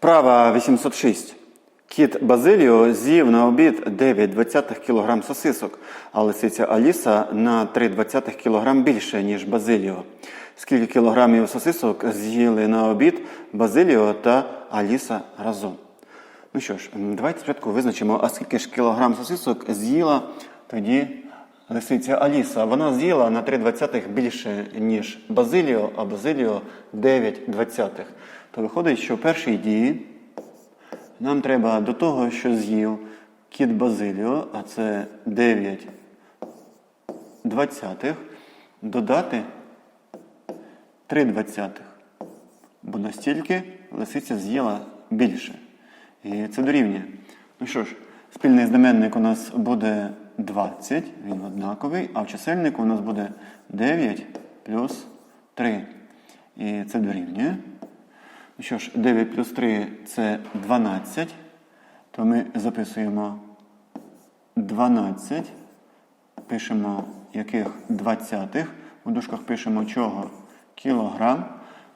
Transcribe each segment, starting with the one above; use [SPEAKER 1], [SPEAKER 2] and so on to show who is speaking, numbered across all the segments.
[SPEAKER 1] Вправа 806. Кіт Базиліо з'їв на обід 9,20 кг сосисок, а лисиця Аліса на 3,20 кг більше, ніж Базиліо. Скільки кілограмів сосисок з'їли на обід Базиліо та Аліса разом? Ну що ж, давайте спочатку визначимо, а скільки ж кілограм сосисок з'їла тоді лисиця Аліса. Вона з'їла на 3,20 більше, ніж Базиліо, а Базиліо 9,20. То виходить, що в першій дії нам треба до того, що з'їв кіт Базиліо, а це 9 двадцятих, додати 3 двадцятих. Бо настільки лисиця з'їла більше. І це дорівнює. Ну що ж, спільний знаменник у нас буде 20, він однаковий, а в чисельнику у нас буде 9 плюс 3. І це дорівнює. Ну що ж, 9 плюс 3 це 12. То ми записуємо 12. Пишемо яких двадцятих. У дужках пишемо чого? Кілограм.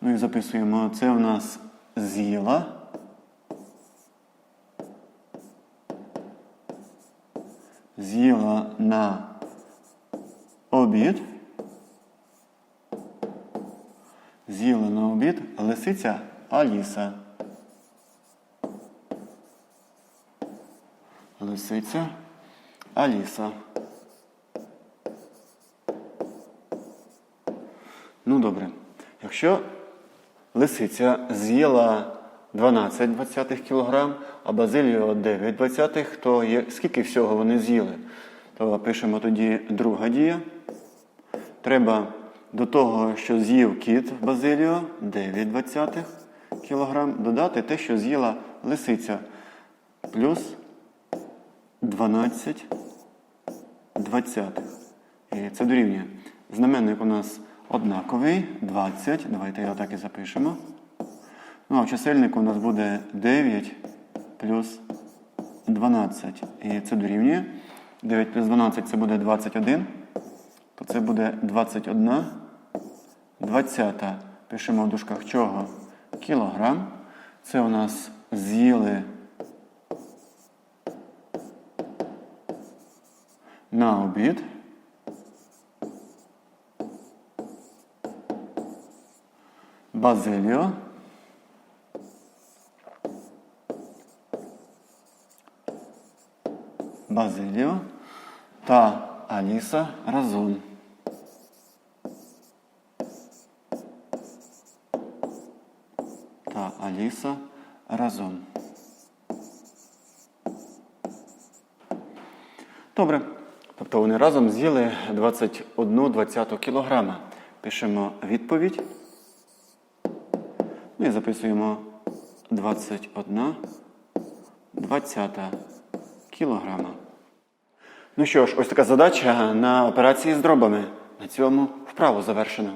[SPEAKER 1] Ну і записуємо, це у нас з'їла. На обід. З'їла на обід лисиця Аліса. Лисиця Аліса. Ну добре. Якщо лисиця з'їла 12 20 кг, а базиліо 9 20 то є, скільки всього вони з'їли? То пишемо тоді друга дія. Треба до того, що з'їв кіт базиліо 9 20 кг, додати те, що з'їла лисиця, плюс 12 двадцятих. І це дорівнює. Знаменник у нас однаковий, 20. Давайте його так і запишемо. Ну, а в чисельнику у нас буде 9 плюс 12. І це дорівнює. 9 плюс 12 це буде 21. То це буде 21 двадцята. Пишемо в дужках чого? Кілограм. Це у нас з'їли на обід. Базиліо. Базиліо Аліса разом. Та Аліса разом. Добре. Тобто вони разом з'їли 21 20 кілограма. Пишемо відповідь. Ну і записуємо 21 20 кілограма. Ну що ж, ось така задача на операції з дробами. На цьому вправу завершено.